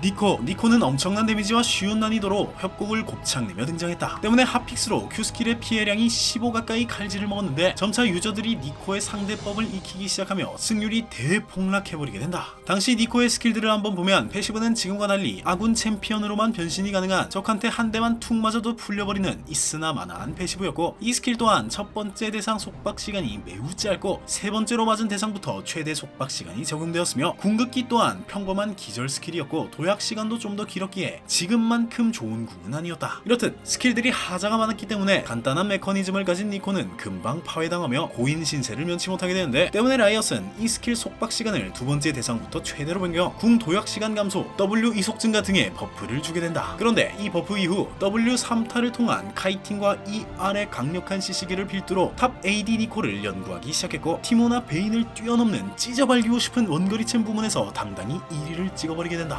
니코, 니코는 엄청난 데미지와 쉬운 난이도로 협곡을 곱창 내며 등장했다. 때문에 핫픽스로 Q 스킬의 피해량이 15 가까이 칼질을 먹었는데 점차 유저들이 니코의 상대법을 익히기 시작하며 승률이 대폭락해버리게 된다. 당시 니코의 스킬들을 한번 보면 패시브는 지금과 달리 아군 챔피언으로만 변신이 가능한 적한테 한 대만 툭 맞아도 풀려버리는 있으나 마나한 패시브였고 이 스킬 또한 첫 번째 대상 속박 시간이 매우 짧고 세 번째로 맞은 대상부터 최대 속박 시간이 적용되었으며 궁극기 또한 평범한 기절 스킬이었고 도약 시간도 좀 더 길었기에 지금만큼 좋은 궁은 아니었다. 이렇듯 스킬들이 하자가 많았기 때문에 간단한 메커니즘을 가진 니코는 금방 파괴당하며 고인 신세를 면치 못하게 되는데 때문에 라이엇은 이 스킬 속박 시간을 두 번째 대상부터 최대로 변경, 궁 도약 시간 감소, W 이속 증가 등의 버프를 주게 된다. 그런데 이 버프 이후 W 3타를 통한 카이팅과 ER의 강력한 CC기를 필두로 탑 AD 니코를 연구하기 시작했고 티모나 베인을 뛰어넘는 찢어발기고 싶은 원거리 챔 부문에서 당당히 1위를 찍어버리게 된다.